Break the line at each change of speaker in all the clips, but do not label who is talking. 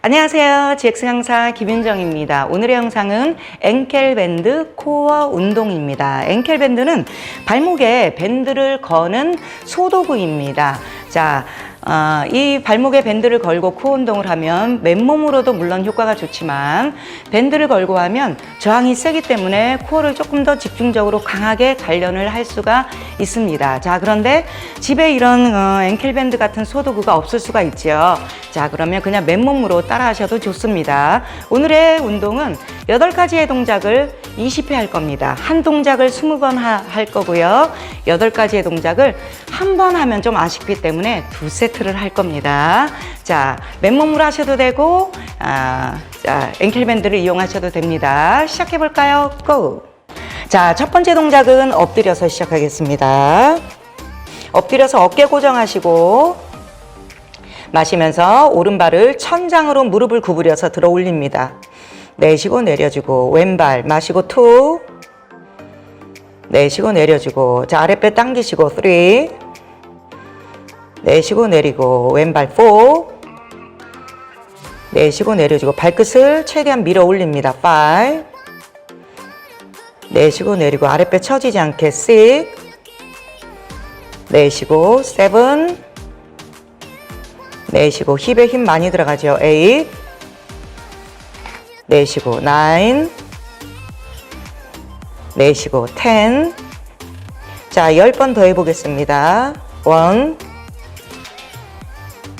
안녕하세요. GX 강사 김윤정입니다. 오늘의 영상은 앵켈밴드 코어 운동입니다. 앵켈밴드는 발목에 밴드를 거는 소도구입니다. 자, 어, 이 발목에 밴드를 걸고 코어 운동을 하면 맨몸으로도 물론 효과가 좋지만 밴드를 걸고 하면 저항이 세기 때문에 코어를 조금 더 집중적으로 강하게 단련을 할 수가 있습니다. 자, 그런데 집에 이런 어, 앵켈밴드 같은 소도구가 없을 수가 있죠. 자, 그러면 그냥 맨몸으로 따라 하셔도 좋습니다. 오늘의 운동은 8가지의 동작을 20회 할 겁니다. 한 동작을 20번 하, 할 거고요. 8가지의 동작을 한 번 하면 좀 아쉽기 때문에 두세 트를 할 겁니다. 자, 맨몸으로 하셔도 되고, 아, 자, 앵클밴드를 이용하셔도 됩니다. 시작해 볼까요? 고! 자, 첫 번째 동작은 엎드려서 시작하겠습니다. 엎드려서 어깨 고정하시고, 마시면서 오른발을 천장으로 무릎을 구부려서 들어 올립니다. 내쉬고 내려주고 왼발 마시고 투 내쉬고 내려주고 자 아랫배 당기시고 쓰리 내쉬고 내리고 왼발 포 내쉬고 내려주고 발끝을 최대한 밀어 올립니다. 5 내쉬고 내리고 아랫배 처지지 않게 6 내쉬고 7 내쉬고 힙에 힘 많이 들어가죠. 8 내쉬고 9 내쉬고 10 자, 10번 더 해보겠습니다. 1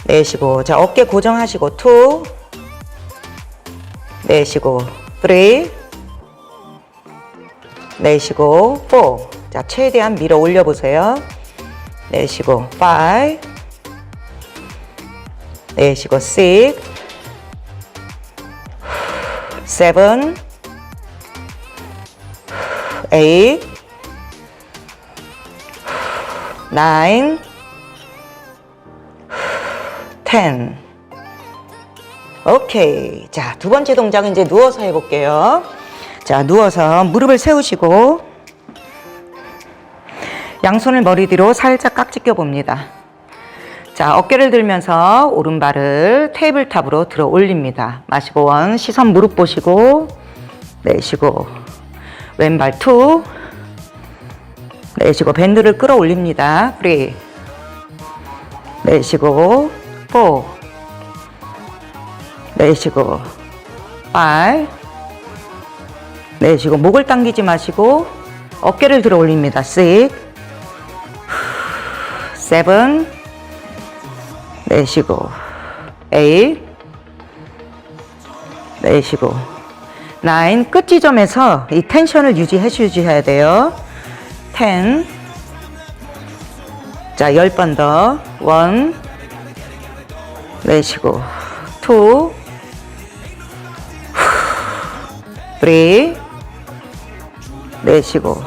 내쉬고 자 어깨 고정하시고 투. 내쉬고 쓰리. 내쉬고 포 자 최대한 밀어 올려 보세요. 내쉬고 파이 내쉬고 식 세븐. 에잇. 나인. 10. 오케이. 자, 두 번째 동작은 이제 누워서 해볼게요. 자, 누워서 무릎을 세우시고, 양손을 머리 뒤로 살짝 깍지 껴봅니다. 자, 어깨를 들면서 오른발을 테이블탑으로 들어 올립니다. 마시고 원, 시선 무릎 보시고, 내쉬고, 왼발 투, 내쉬고, 밴드를 끌어 올립니다. 프리. 내쉬고, 포. 내쉬고, 팔. 내쉬고, 목을 당기지 마시고, 어깨를 들어 올립니다. 식, 세븐, 내쉬고. 8 내쉬고. 9 끝 지점에서 이 텐션을 유지해 주셔야 돼요. 10 자, 10번 더. 1 내쉬고. 2 3 내쉬고.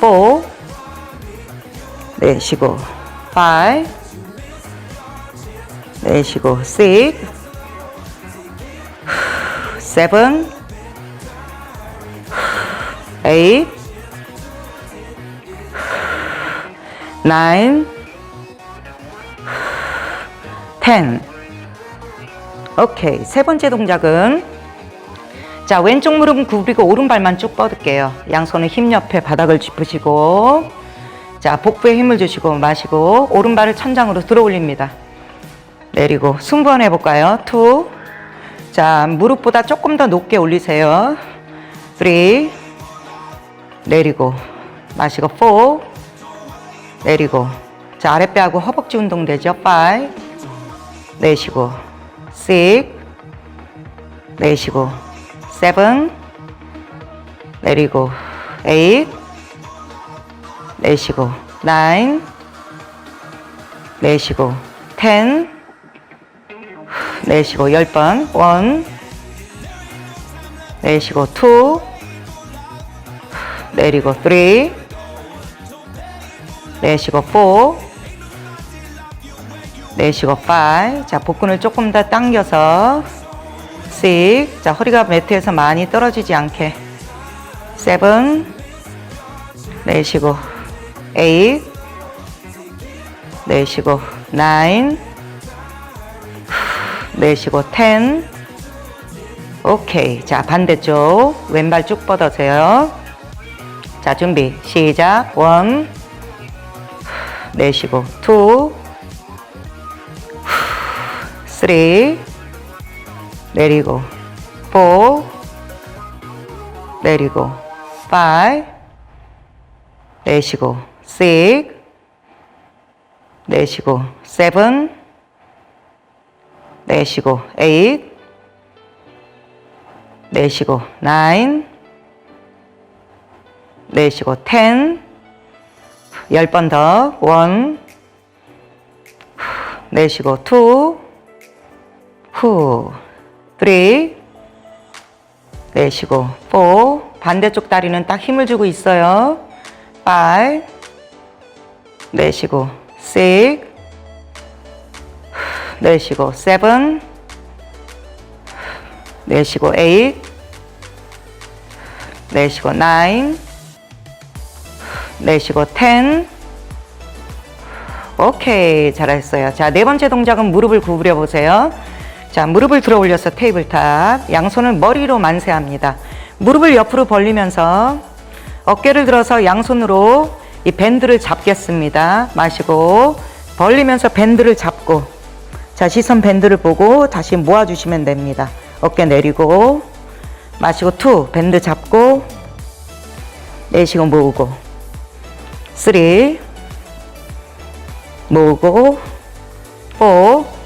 4 내쉬고. 5 내쉬고. 6 7 8 9 10 오케이 세 번째 동작은 자 왼쪽 무릎은 구부리고 오른발만 쭉 뻗을게요 양손은 힘 옆에 바닥을 짚으시고 자 복부에 힘을 주시고 마시고 오른발을 천장으로 들어 올립니다 내리고 승부 한번 해볼까요? 2. 자, 무릎보다 조금 더 높게 올리세요. 3. 내리고 마시고 4. 내리고 자, 아랫배하고 허벅지 운동 되죠? 5. 내쉬고 6. 내쉬고 7. 내리고 8. 내쉬고 9. 내쉬고 10. 내쉬고 10번 1 내쉬고 2 내리고 3 내쉬고 4 내쉬고 5 자, 복근을 조금 더 당겨서 6 자, 허리가 매트에서 많이 떨어지지 않게. 7 내쉬고 8 내쉬고 9 내쉬고 10 오케이. 자 반대쪽 왼발 쭉 뻗어세요. 자 준비. 시작. 1 내쉬고 2 3 내리고 4 내리고 5 내쉬고 6 내쉬고 7 내쉬고 8 내쉬고 9 내쉬고 10 10번 더. 1 내쉬고 2 후3 내쉬고 4 반대쪽 다리는 딱 힘을 주고 있어요. 5 내쉬고 6 내쉬고 7 내쉬고 8 내쉬고 9 내쉬고 10 오케이 잘했어요. 자 네 번째 동작은 무릎을 구부려 보세요 자 무릎을 들어 올려서 테이블탑. 양손을 머리로 만세합니다. 무릎을 옆으로 벌리면서 어깨를 들어서 양손으로 이 밴드를 잡겠습니다. 마시고 벌리면서 밴드를 잡고 자 시선 밴드를 보고 다시 모아 주시면 됩니다. 어깨 내리고 마시고 투 밴드 잡고 내쉬고 모으고 쓰리 모으고 포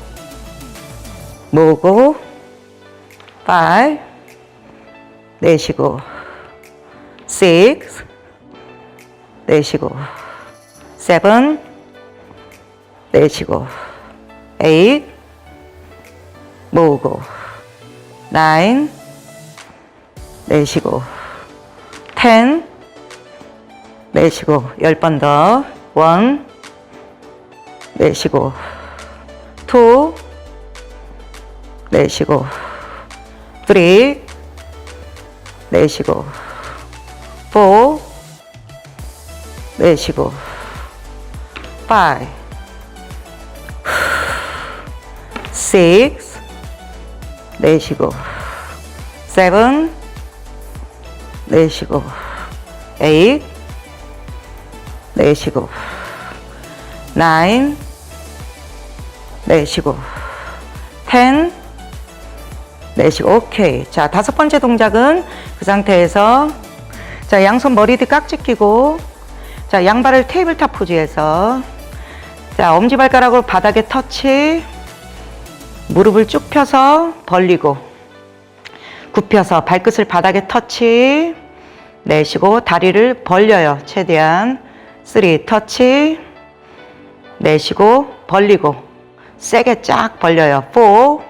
모으고 파이 내쉬고 six 내쉬고 seven 내쉬고 eight 모으고 nine 내쉬고 ten 내쉬고 열 번 더. One 내쉬고 two 내쉬고 three 내쉬고 four 내쉬고 five six 내쉬고 seven 내쉬고 eight 내쉬고 nine 내쉬고 ten 내쉬고. 오케이. 자 다섯 번째 동작은 그 상태에서 자 양손 머리 뒤 깍지 끼고 자 양발을 테이블탑 포즈에서 자 엄지발가락으로 바닥에 터치 무릎을 쭉 펴서 벌리고 굽혀서 발끝을 바닥에 터치 내쉬고 다리를 벌려요. 최대한 쓰리 터치 내쉬고 벌리고 세게 쫙 벌려요. 포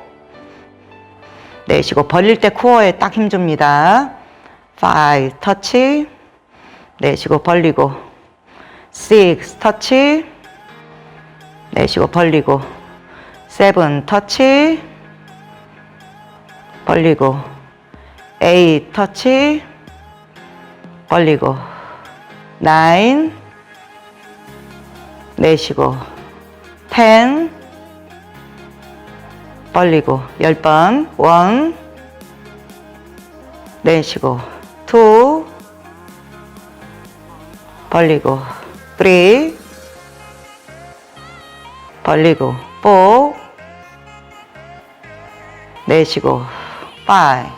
내쉬고 벌릴 때 코어에 딱 힘줍니다. 5 터치 내쉬고 벌리고. 6 터치 내쉬고 벌리고. 7 터치 벌리고. 8 터치 벌리고. 9 내쉬고. 10 벌리고. 10번. 1 내쉬고. 2 벌리고. 3 벌리고. 4 내쉬고. 5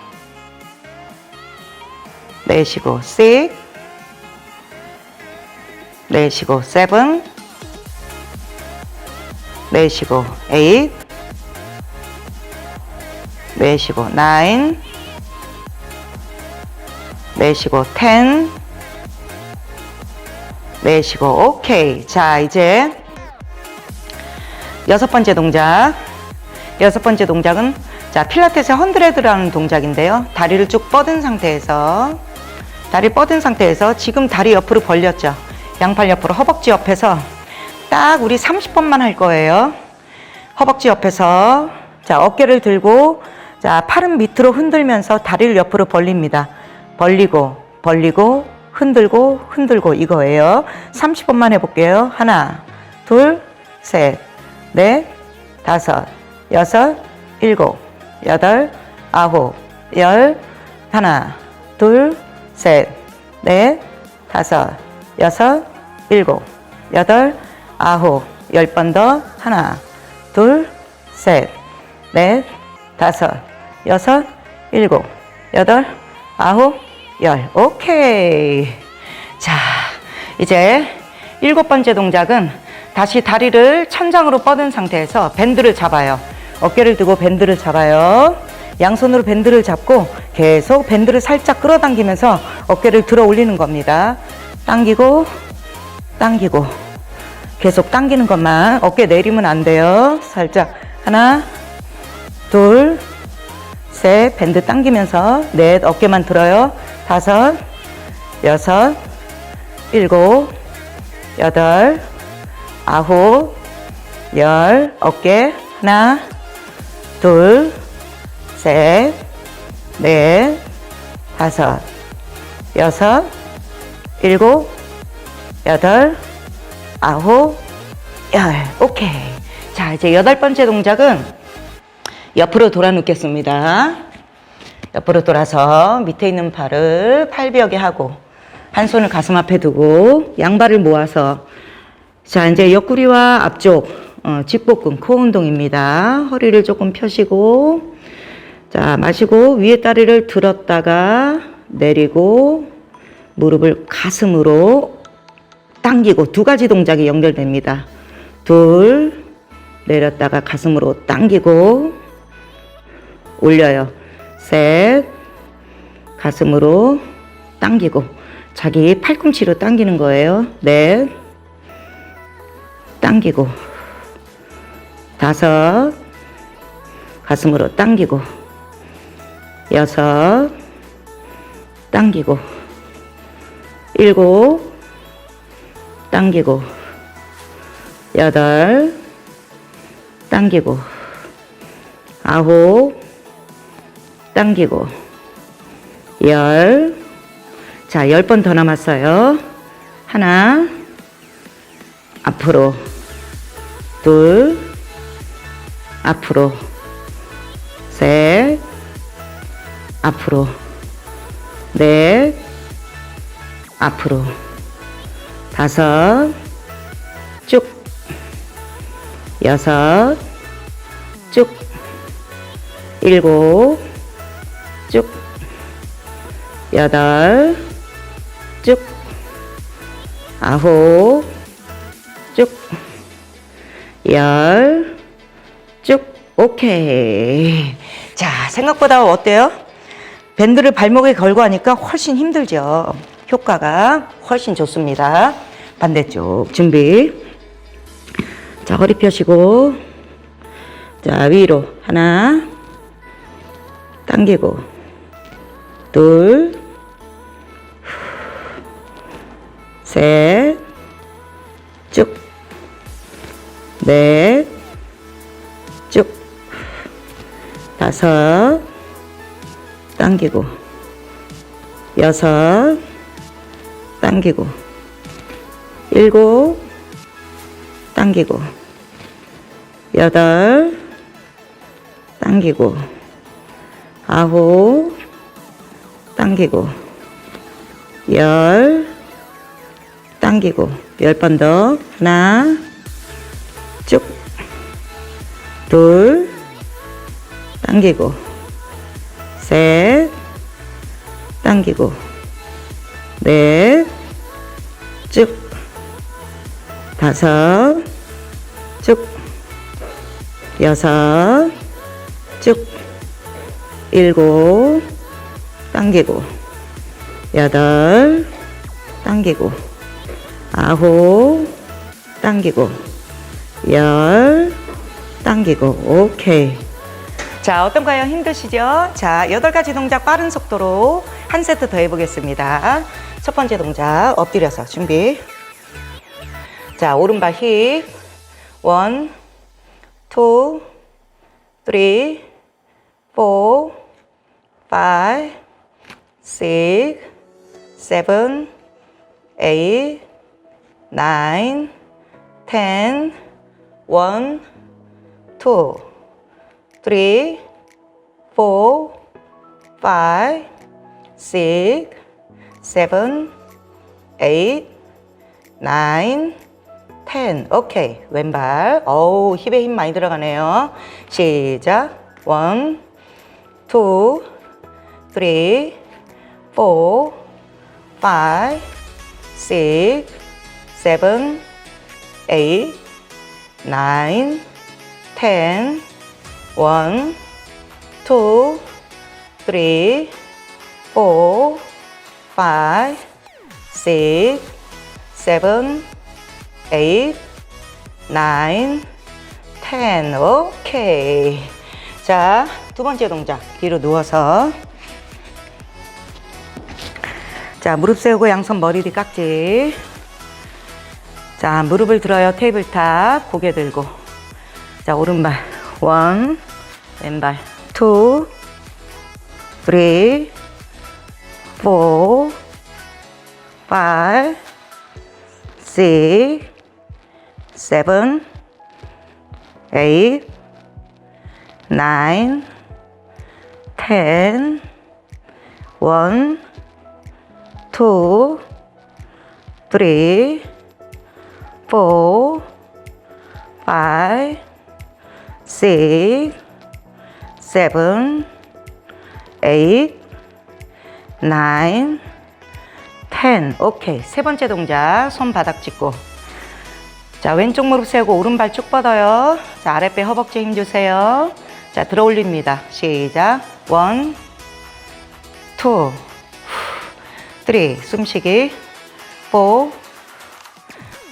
내쉬고. 6 내쉬고. 7 내쉬고. 8 내쉬고 9 내쉬고 10 내쉬고 오케이. 자 이제 여섯 번째 동작. 여섯 번째 동작은 자 필라테스의 헌드레드라는 동작인데요. 다리를 쭉 뻗은 상태에서 다리 뻗은 상태에서 지금 다리 옆으로 벌렸죠. 양팔 옆으로 허벅지 옆에서 딱 우리 30번만 할 거예요. 허벅지 옆에서 자 어깨를 들고 자 팔은 밑으로 흔들면서 다리를 옆으로 벌립니다. 벌리고 벌리고 흔들고 흔들고 이거예요. 30번만 해볼게요. 하나 둘 셋 넷 다섯 여섯 일곱, 여덟, 아홉, 열, 하나, 둘, 셋, 넷, 다섯, 여섯, 일곱, 여덟, 아홉, 열 번 더, 하나, 둘, 셋, 넷, 다섯, 여섯, 일곱, 여덟, 아홉, 열. 오케이. 자, 이제 일곱 번째 동작은 다시 다리를 천장으로 뻗은 상태에서 밴드를 잡아요. 어깨를 두고 밴드를 잡아요. 양손으로 밴드를 잡고 계속 밴드를 살짝 끌어당기면서 어깨를 들어 올리는 겁니다. 당기고, 당기고. 계속 당기는 것만. 어깨 내리면 안 돼요. 살짝. 하나, 둘, 셋. 밴드 당기면서. 넷. 어깨만 들어요. 다섯, 여섯, 일곱, 여덟, 아홉, 열, 어깨, 하나, 둘, 셋, 넷, 다섯, 여섯, 일곱, 여덟, 아홉, 열. 오케이. 자, 이제 여덟 번째 동작은 옆으로 돌아 눕겠습니다. 옆으로 돌아서 밑에 있는 팔을 팔벽에 하고 한 손을 가슴 앞에 두고 양발을 모아서 자 이제 옆구리와 앞쪽 어, 직복근 코 운동입니다. 허리를 조금 펴시고 자 마시고 위에 다리를 들었다가 내리고 무릎을 가슴으로 당기고 두 가지 동작이 연결됩니다. 둘 내렸다가 가슴으로 당기고 올려요. 셋. 가슴으로 당기고 자기 팔꿈치로 당기는 거예요. 넷. 당기고 다섯. 가슴으로 당기고 여섯. 당기고 일곱. 당기고 여덟. 당기고 아홉 당기고. 열. 자, 열 번 더 남았어요. 하나. 앞으로. 둘. 앞으로. 셋. 앞으로. 넷. 앞으로. 다섯. 쭉. 여섯. 쭉. 일곱. 쭉 여덟 쭉 아홉 쭉 열, 쭉, 오케이. 자, 생각보다 어때요? 밴드를 발목에 걸고 하니까 훨씬 힘들죠. 효과가 훨씬 좋습니다. 반대쪽 준비. 자, 허리 펴시고. 자, 위로. 하나. 당기고. 둘. 셋. 쭉. 넷, 쭉, 다섯, 당기고, 여섯, 당기고, 일곱, 당기고, 여덟, 당기고, 아홉, 당기고, 열, 당기고, 열 번 더, 하나, 쭉, 둘, 당기고, 셋, 당기고, 넷, 쭉, 다섯, 쭉, 여섯, 쭉, 일곱, 당기고, 여덟, 당기고, 아홉, 당기고, 열 당기고 오케이. 자 어떤가요 힘드시죠? 자 여덟 가지 동작 빠른 속도로 한 세트 더 해보겠습니다. 첫 번째 동작 엎드려서 준비. 자 오른발 힙. 원, 투, 쓰리, 포, 파이, 식, 세븐, 에잇, 나인, 텐, one, two, three, four, five, six, seven, eight, nine, ten. 오케이. 왼발. 어우, 힙에 힘 많이 들어가네요. 시작. one, two, three, four, five, six, seven, eight, nine, ten, one, two, three, four, five, six, seven, eight, nine, ten. 오케이. 자, 두 번째 동작. 뒤로 누워서. 자, 무릎 세우고 양손 머리 뒤 깍지. 자, 무릎을 들어요. 테이블 탑. 고개 들고. 자, 오른발. 원. 왼발. 투. 쓰리. 포. 파이. 식. 세븐. 에잇. 나인. 텐. 원. two, three, four, five, six, seven, eight, nine, ten. 오케이. 세 번째 동작. 손 바닥 짚고. 자, 왼쪽 무릎 세우고 오른발 쭉 뻗어요. 자, 아랫배 허벅지 힘 주세요. 자, 들어 올립니다. 시작. 원, 투, three, 숨쉬기, four,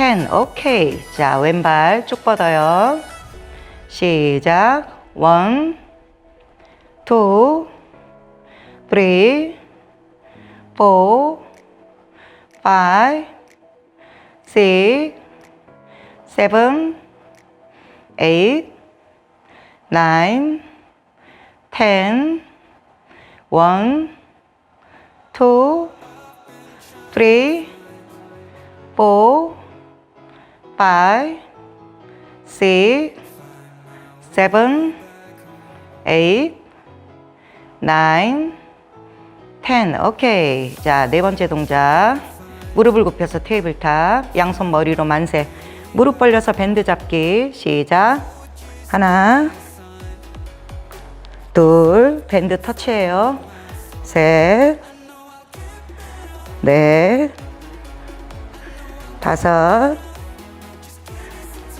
ten. 오케이. 자, 왼발 쭉 뻗어요. 시작. one, two, three, four, five, six, seven, eight, nine, ten, one, two, three, four, five, six, seven, eight, nine, ten. 오케이. 자, 네 번째 동작. 무릎을 굽혀서 테이블 탑. 양손 머리로 만세. 무릎 벌려서 밴드 잡기. 시작. 하나, 둘, 밴드 터치해요. 셋, 넷, 다섯,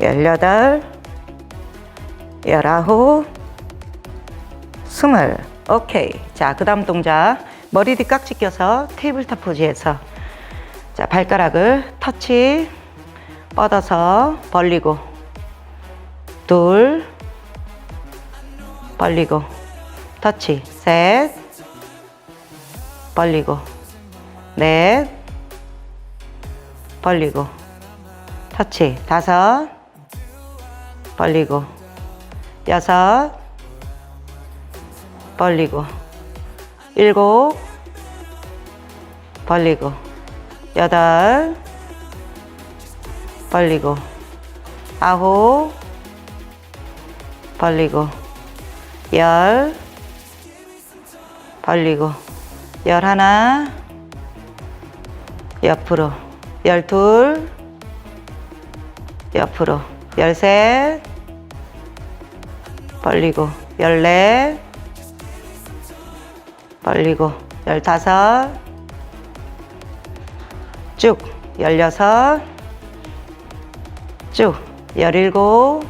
열여덟, 열아홉, 스물. 오케이. 자, 그 다음 동작. 머리 뒤 깍지 껴서 테이블탑 포즈에서. 자, 발가락을 터치, 뻗어서 벌리고, 둘, 벌리고, 터치, 셋, 벌리고, 넷, 벌리고, 터치, 다섯, 벌리고, 여섯, 벌리고, 일곱, 벌리고, 여덟, 벌리고, 아홉, 벌리고, 열, 벌리고, 열하나, 옆으로, 열둘, 옆으로, 열셋, 벌리고, 열넷, 벌리고 열다섯. 쭉 열여섯. 쭉 열일곱.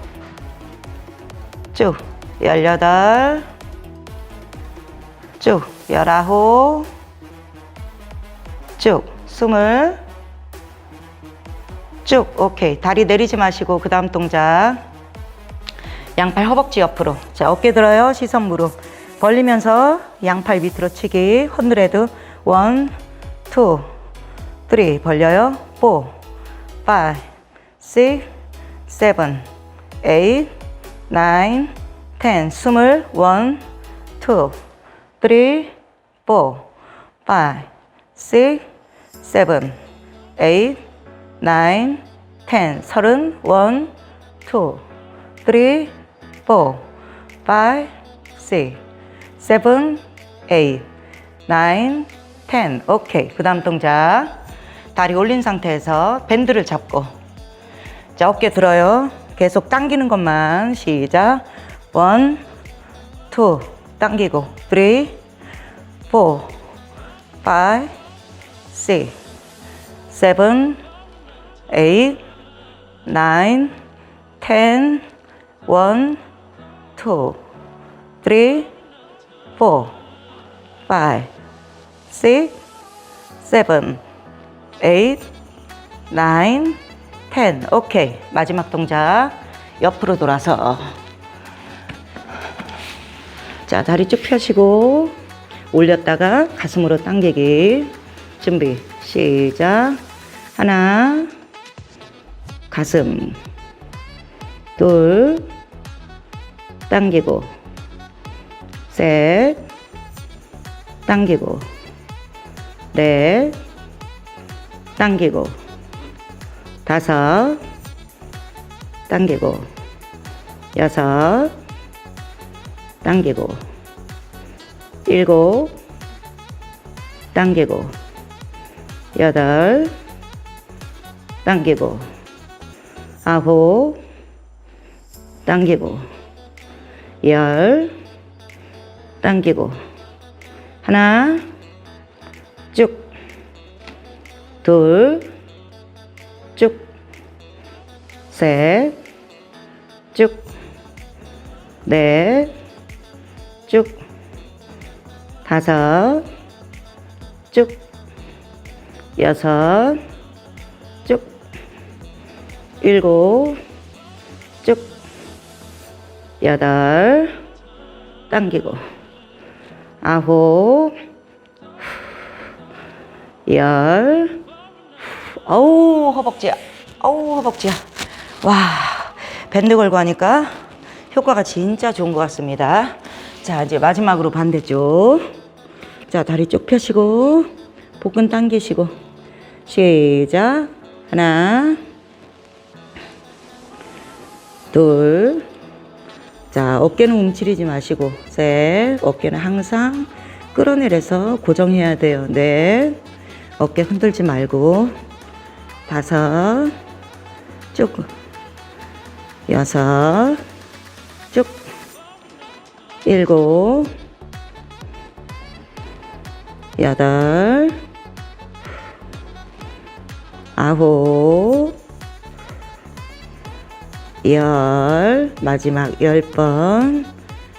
쭉 열여덟. 쭉 열아홉. 쭉 스물 쭉 오케이. 다리 내리지 마시고 그 다음 동작. 양팔 허벅지 옆으로. 자 어깨 들어요. 시선 무릎. 벌리면서 양팔 밑으로 치기. 헌드레드. 원, 투, 쓰리. 벌려요. 포, 파이, 식, 세븐, 에잇, 나인, 텐. 스물 원, 투, 쓰리, 포, 파이, 식, 세븐, 에잇, 나인, 텐 서른 원, 투, 쓰리, 포, 파이, 식, seven, eight, nine, ten. 오케이. 그 다음 동작. 다리 올린 상태에서 밴드를 잡고. 자, 어깨 들어요. 계속 당기는 것만. 시작. one, two. 당기고. three, four, five, six, seven, eight, nine, ten, one, two, three, four, five, six, seven, eight, nine, ten. 오케이. 마지막 동작. 옆으로 돌아서. 자, 다리 쭉 펴시고, 올렸다가 가슴으로 당기기. 준비. 시작. 하나, 가슴. 둘, 당기고. 셋, 당기고, 넷, 당기고, 다섯, 당기고, 여섯, 당기고, 일곱, 당기고, 여덟, 당기고, 아홉, 당기고, 열, 당기고. 하나 쭉. 둘 쭉. 셋 쭉. 넷 쭉. 다섯 쭉. 여섯 쭉 일곱 쭉 여덟 당기고 아홉, 열, 어우, 허벅지야. 어우, 허벅지야. 와, 밴드 걸고 하니까 효과가 진짜 좋은 것 같습니다. 자, 이제 마지막으로 반대쪽. 자, 다리 쭉 펴시고, 복근 당기시고, 시작. 하나, 둘, 자, 어깨는 움츠리지 마시고, 셋, 어깨는 항상 끌어내려서 고정해야 돼요. 넷, 어깨 흔들지 말고, 다섯, 쭉, 여섯, 쭉, 일곱, 여덟, 아홉, 열 마지막 열 번.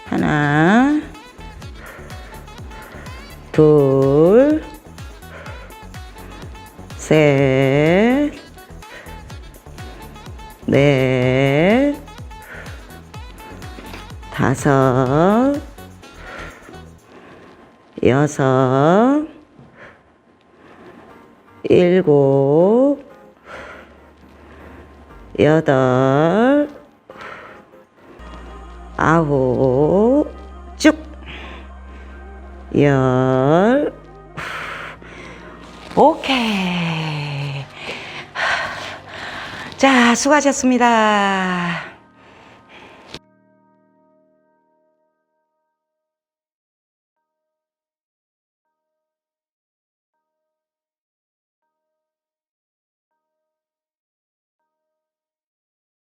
하나 둘 셋, 넷, 다섯, 여섯, 일곱, 여덟, 아홉, 쭉, 열, 오케이. 자, 수고하셨습니다.